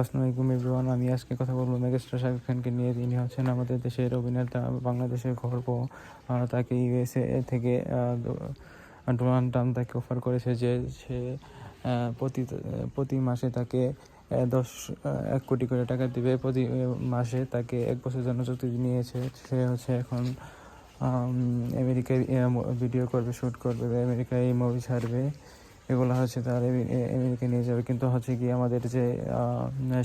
আসসালামু আলাইকুম এভরিওয়ান আমি আজকে কথা বলব মেগাস্টার শাহরুখ খানকে নিয়ে। তিনি হচ্ছেন আমাদের দেশের অভিনেতা, বাংলাদেশের গর্ব তাকে ইউএসএ থেকে ডোনাল্ড ট্রাম্প তাকে অফার করেছে যে সে প্রতি প্রতি মাসে তাকে দশ এক কোটি করে টাকা দেবে। প্রতি মাসে তাকে এক বছর জন্য চুক্তি নিয়েছে। সে হচ্ছে এখন আমেরিকায় ভিডিও করবে শ্যুট করবে, আমেরিকায় মুভি ছাড়বে। এগুলো হচ্ছে তার আমেরিকা নিয়ে যাবে। কিন্তু হচ্ছে কি আমাদের যে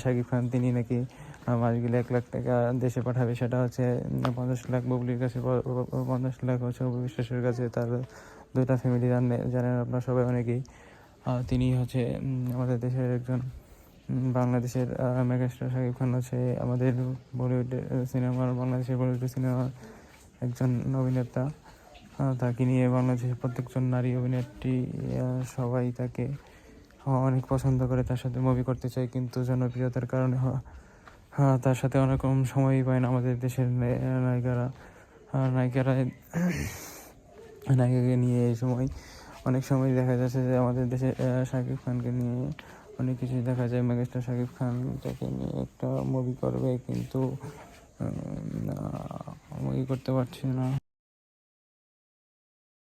শাকিব খান, তিনি নাকি মাস গেলে এক লাখ টাকা দেশে পাঠাবে, সেটা হচ্ছে পঞ্চাশ লাখ বুবলির কাছে পঞ্চাশ লাখ হচ্ছে বিশ্বাসের কাছে, তার দুইটা ফ্যামিলি জানে, জানেন আপনার সবাই অনেকেই। তিনি হচ্ছে আমাদের দেশের একজন বাংলাদেশের মেগাস্টার শাকিব খান হচ্ছে আমাদের বলিউড সিনেমার, বাংলাদেশের বলিউড সিনেমার একজন অভিনেতা। তাকে নিয়ে বাংলাদেশের প্রত্যেকজন নারী অভিনেত্রী সবাই তাকে অনেক পছন্দ করে তার সাথে মুভি করতে চায় কিন্তু জনপ্রিয়তার কারণে হ্যাঁ, তার সাথে অনেক কম সময়ই পায় না আমাদের দেশের নায়িকারা। নায়িকারা নায়িকাকে নিয়ে এই সময় অনেক সময় দেখা যাচ্ছে যে আমাদের দেশে শাকিব খানকে নিয়ে অনেক কিছু দেখা যায়। মেগাস্টার শাকিব খান তাকে নিয়ে একটা মুভি করবে কিন্তু মুভি করতে পারছে না।